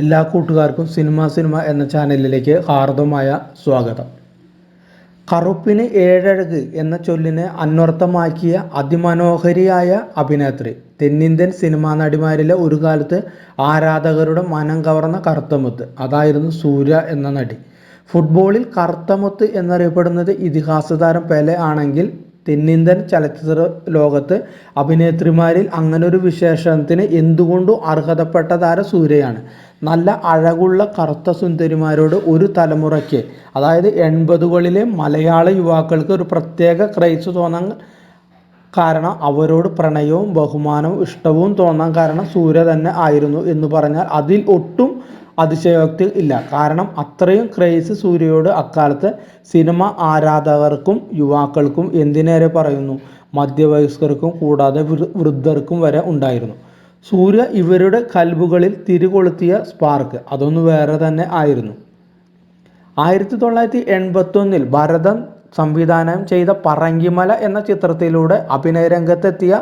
എല്ലാ കൂട്ടുകാർക്കും cinema cinema എന്ന ചാനലിലേക്ക് ഹാർദമായ സ്വാഗതം. കറുപ്പിന് ഏഴഴക് എന്ന ചൊല്ലിനെ അന്വർത്ഥമാക്കിയ അതിമനോഹരിയായ അഭിനേത്രി തെന്നിന്ത്യൻ സിനിമാ നടിമാരിലെ ഒരു കാലത്ത് ആരാധകരുടെ മനം കവർന്ന കറുത്തമുത്ത് അതായിരുന്നു സൂര്യ എന്ന നടി. ഫുട്ബോളിൽ കറുത്തമുത്ത് എന്നറിയപ്പെടുന്നത് ഇതിഹാസ താരം പെലെ ആണെങ്കിൽ തെന്നിന്ത്യൻ ചലച്ചിത്ര ലോകത്ത് അഭിനേത്രിമാരിൽ അങ്ങനൊരു വിശേഷണത്തിന് എന്തുകൊണ്ടും അർഹതപ്പെട്ട താര സൂര്യയാണ്. നല്ല അഴകുള്ള കറുത്ത സുന്ദരിമാരോട് ഒരു തലമുറയ്ക്ക് അതായത് എൺപതുകളിലെ മലയാള യുവാക്കൾക്ക് ഒരു പ്രത്യേക ക്രൈസ് തോന്നാൻ കാരണം അവരോട് പ്രണയവും ബഹുമാനവും ഇഷ്ടവും തോന്നാൻ കാരണം സൂര്യ തന്നെ ആയിരുന്നു എന്ന് പറഞ്ഞാൽ അതിൽ ഒട്ടും അതിശയോക്തി ഇല്ല. കാരണം അത്രയും ക്രേസ് സൂര്യയോട് അക്കാലത്ത് സിനിമ ആരാധകർക്കും യുവാക്കൾക്കും എന്തിനേറെ പറയുന്നു? മധ്യവയസ്കർക്കും കൂടാതെ വൃദ്ധർക്കും വരെ ഉണ്ടായിരുന്നു. സൂര്യ ഇവരുടെ കൽബുകളിൽ തിരികൊളുത്തിയ സ്പാർക്ക് അതൊന്ന് വേറെ തന്നെ ആയിരുന്നു. ആയിരത്തി തൊള്ളായിരത്തി എൺപത്തൊന്നിൽ ഭരതം സംവിധാനം ചെയ്ത പറങ്കിമല എന്ന ചിത്രത്തിലൂടെ അഭിനയരംഗത്തെത്തിയ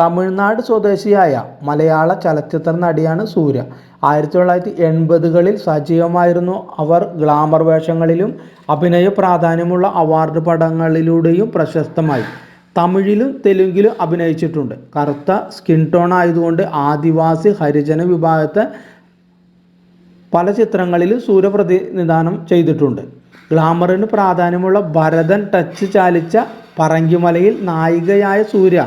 തമിഴ്നാട് സ്വദേശിയായ മലയാള ചലച്ചിത്ര നടിയാണ് സൂര്യ. ആയിരത്തി തൊള്ളായിരത്തി എൺപതുകളിൽ സജീവമായിരുന്നു അവർ ഗ്ലാമർ വേഷങ്ങളിലും അഭിനയ പ്രാധാന്യമുള്ള അവാർഡ് പടങ്ങളിലൂടെയും പ്രശസ്തമായി. തമിഴിലും തെലുങ്കിലും അഭിനയിച്ചിട്ടുണ്ട്. കറുത്ത സ്കിൻ ടോൺ ആയതുകൊണ്ട് ആദിവാസി ഹരിജന വിഭാഗത്തെ പല ചിത്രങ്ങളിൽ സൂര്യപ്രതിനിധാനം ചെയ്തിട്ടുണ്ട്. ഗ്ലാമറിന് പ്രാധാന്യമുള്ള ഭരതൻ ടച്ച് ചാലിച്ച പറങ്കിമലയിൽ നായികയായ സൂര്യ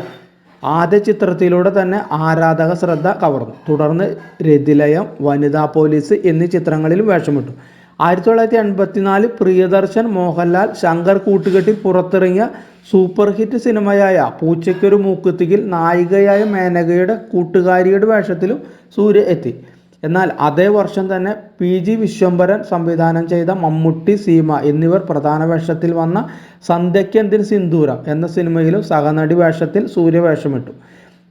ആദ്യ ചിത്രത്തിലൂടെ തന്നെ ആരാധക ശ്രദ്ധ കവർന്നു. തുടർന്ന് രതിലയം വനിതാ പോലീസ് എന്നീ ചിത്രങ്ങളിലും വേഷമിട്ടു. ആയിരത്തി തൊള്ളായിരത്തി എൺപത്തിനാല് പ്രിയദർശൻ മോഹൻലാൽ ശങ്കർ കൂട്ടുകെട്ടിൽ പുറത്തിറങ്ങിയ സൂപ്പർ ഹിറ്റ് സിനിമയായ പൂച്ചയ്ക്കൊരു മൂക്കുത്തിയിൽ നായികയായ മേനകയുടെ കൂട്ടുകാരിയുടെ വേഷത്തിലും സൂര്യ എത്തി. എന്നാൽ അതേ വർഷം തന്നെ പി ജി വിശ്വംഭരൻ സംവിധാനം ചെയ്ത മമ്മൂട്ടി സീമ എന്നിവർ പ്രധാന വേഷത്തിൽ വന്ന സന്ധ്യക്കെന്തിൽ സിന്ദൂരം എന്ന സിനിമയിലും സഹനടി വേഷത്തിൽ സൂര്യ വേഷമിട്ടു.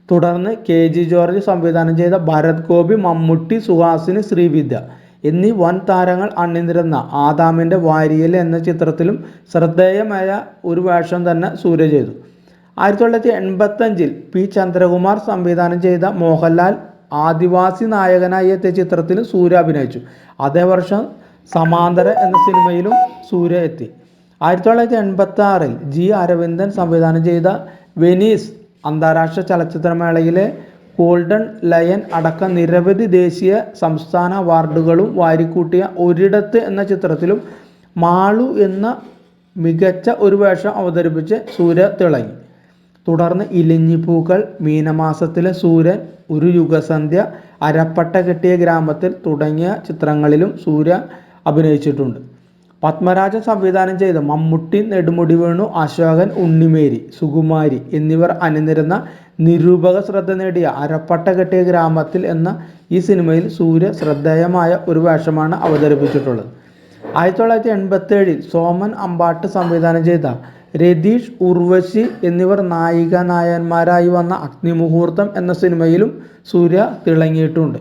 തുടർന്ന് കെ ജി ജോർജ് സംവിധാനം ചെയ്ത ഭരത് ഗോപി മമ്മൂട്ടി സുഹാസിനി ശ്രീവിദ്യ. എന്നീ വൻ താരങ്ങൾ അണിനിരന്ന ആദാമിന്റെ വാരിയൽ എന്ന ചിത്രത്തിലും ശ്രദ്ധേയമായ ഒരു വേഷം തന്നെ സൂര്യ ചെയ്തു. ആയിരത്തി തൊള്ളായിരത്തി എൺപത്തഞ്ചിൽ പി. ചന്ദ്രകുമാർ സംവിധാനം ചെയ്ത മോഹൻലാൽ ആദിവാസി നായകനായി എത്തിയ ചിത്രത്തിൽ സൂര്യ അഭിനയിച്ചു. അതേ വർഷം സമാന്തര എന്ന സിനിമയിലും സൂര്യ എത്തി. ആയിരത്തി തൊള്ളായിരത്തി എൺപത്തി ആറിൽ ജി. അരവിന്ദൻ സംവിധാനം ചെയ്ത വെനീസ് അന്താരാഷ്ട്ര ചലച്ചിത്രമേളയിലെ ഗോൾഡൻ ലയൻ അടക്കം നിരവധി ദേശീയ സംസ്ഥാന അവാർഡുകളും വാരിക്കൂട്ടിയ ഒരിടത്ത് എന്ന ചിത്രത്തിലും മാളു എന്ന മികച്ച ഒരു വേഷം അവതരിപ്പിച്ച് സൂര്യ തിളങ്ങി. തുടർന്ന് ഇലിഞ്ഞിപ്പൂക്കൾ മീനമാസത്തിലെ സൂര്യൻ ഒരു യുഗസന്ധ്യ അരപ്പട്ട കെട്ടിയ ഗ്രാമത്തിൽ തുടങ്ങിയ ചിത്രങ്ങളിലും സൂര്യ അഭിനയിച്ചിട്ടുണ്ട്. പത്മരാജൻ സംവിധാനം ചെയ്ത മമ്മൂട്ടി നെടുമുടി വേണു അശോകൻ ഉണ്ണിമേരി സുകുമാരി എന്നിവർ അണിനിരുന്ന നിരൂപക ശ്രദ്ധ നേടിയ അരപ്പട്ട കെട്ടിയ ഗ്രാമത്തിൽ എന്ന ഈ സിനിമയിൽ സൂര്യ ശ്രദ്ധേയമായ ഒരു വേഷമാണ് അവതരിപ്പിച്ചിട്ടുള്ളത്. ആയിരത്തി തൊള്ളായിരത്തി എൺപത്തി ഏഴിൽ സോമൻ അമ്പാട്ട് സംവിധാനം ചെയ്ത രതീഷ് ഉർവശി എന്നിവർ നായിക നായന്മാരായി വന്ന അഗ്നിമുഹൂർത്തം എന്ന സിനിമയിലും സൂര്യ തിളങ്ങിയിട്ടുണ്ട്.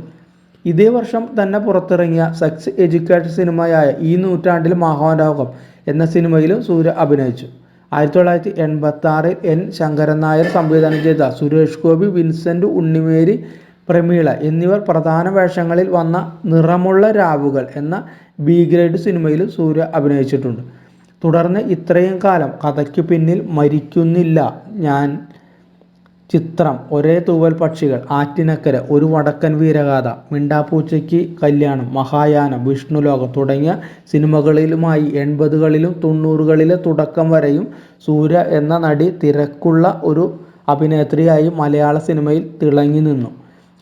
ഇതേ വർഷം തന്നെ പുറത്തിറങ്ങിയ സെക്സ് എഡ്യൂക്കേഷൻ സിനിമയായ ഈ നൂറ്റാണ്ടിൽ മഹാലോകം എന്ന സിനിമയിലും സൂര്യ അഭിനയിച്ചു. ആയിരത്തി തൊള്ളായിരത്തി എൺപത്തി ആറിൽ എൻ. ശങ്കരൻ നായർ സംവിധാനം ചെയ്ത സുരേഷ് ഗോപി വിൻസെന്റ് ഉണ്ണിമേരി പ്രമീള എന്നിവർ പ്രധാന വേഷങ്ങളിൽ വന്ന നിറമുള്ള രാവുകൾ എന്ന ബി ഗ്രേഡ് സിനിമയിലും സൂര്യ അഭിനയിച്ചിട്ടുണ്ട്. തുടർന്ന് ഇത്രയും കാലം കഥയ്ക്ക് പിന്നിൽ മരിക്കുന്നില്ല ഞാൻ. ചിത്രം ഒരേ തൂവൽ പക്ഷികൾ ആറ്റിനക്കര ഒരു വടക്കൻ വീരഗാഥ മിണ്ടാപ്പൂച്ചയ്ക്ക് കല്യാണം മഹായാനം വിഷ്ണുലോകം തുടങ്ങിയ സിനിമകളിലുമായി എൺപതുകളിലും തൊണ്ണൂറുകളിലെ തുടക്കം വരെയും സൂര്യ എന്ന നടി തിരക്കുള്ള ഒരു അഭിനേത്രിയായി മലയാള സിനിമയിൽ തിളങ്ങി നിന്നു.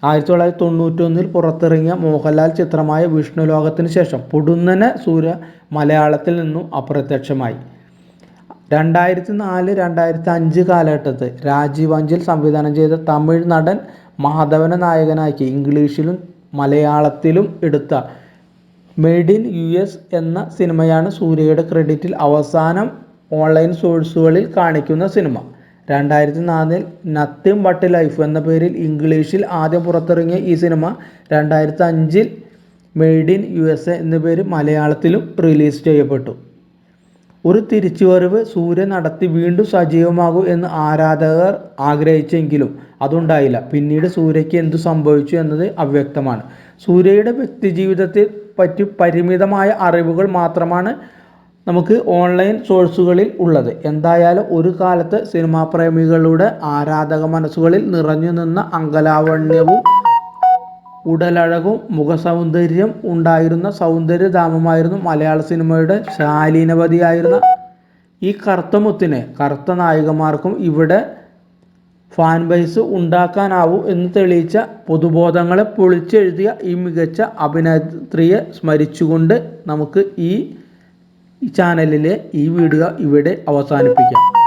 ആയിരത്തി തൊള്ളായിരത്തി തൊണ്ണൂറ്റൊന്നിൽ പുറത്തിറങ്ങിയ മോഹൻലാൽ ചിത്രമായ വിഷ്ണുലോകത്തിന് ശേഷം പൊടുന്നനെ സൂര്യ മലയാളത്തിൽ നിന്നും അപ്രത്യക്ഷമായി. രണ്ടായിരത്തി നാല് രണ്ടായിരത്തി അഞ്ച് കാലഘട്ടത്ത് രാജീവ് അഞ്ചൽ സംവിധാനം ചെയ്ത തമിഴ് നടൻ മാധവനെ നായകനാക്കി ഇംഗ്ലീഷിലും മലയാളത്തിലും എടുത്ത മെയ്ഡ് ഇൻ യു എസ് എന്ന സിനിമയാണ് സൂര്യയുടെ ക്രെഡിറ്റിൽ അവസാനം ഓൺലൈൻ സോഴ്സുകളിൽ കാണിക്കുന്ന സിനിമ. രണ്ടായിരത്തി നാലിൽ നത്തിങ് ബട്ട് ലൈഫ് എന്ന പേരിൽ ഇംഗ്ലീഷിൽ ആദ്യം പുറത്തിറങ്ങിയ ഈ സിനിമ രണ്ടായിരത്തി അഞ്ചിൽ made in U S A എന്ന പേര് മലയാളത്തിലും റിലീസ് ചെയ്യപ്പെട്ടു. ഒരു തിരിച്ചുവരവ് സൂര്യ നടത്തി വീണ്ടും സജീവമാകൂ എന്ന് ആരാധകർ ആഗ്രഹിച്ചെങ്കിലും അതുണ്ടായില്ല. പിന്നീട് സൂര്യയ്ക്ക് എന്തു സംഭവിച്ചു എന്നത് അവ്യക്തമാണ്. സൂര്യയുടെ വ്യക്തിജീവിതത്തെ പറ്റി പരിമിതമായ അറിവുകൾ മാത്രമാണ് നമുക്ക് ഓൺലൈൻ സോഴ്സുകളിൽ ഉള്ളത്. എന്തായാലും ഒരു കാലത്ത് സിനിമാ പ്രേമികളുടെ ആരാധക മനസ്സുകളിൽ നിറഞ്ഞു നിന്ന അങ്കലാവണ്യവും ഉടലഴകും മുഖസൗന്ദര്യം ഉണ്ടായിരുന്ന സൗന്ദര്യധാമമായിരുന്നു മലയാള സിനിമയുടെ ശാലീനവതിയായിരുന്ന ഈ കറുത്ത മുത്തിനെ കറുത്ത നായികമാർക്കും ഇവിടെ ഫാൻ ബേസ് ഉണ്ടാക്കാനാവൂ എന്ന് തെളിയിച്ച പൊതുബോധങ്ങളെ പൊളിച്ചെഴുതിയ ഈ മികച്ച അഭിനേത്രിയെ സ്മരിച്ചുകൊണ്ട് നമുക്ക് ഈ ചാനലിലെ ഈ വീഡിയോ ഇവിടെ അവസാനിപ്പിക്കാം.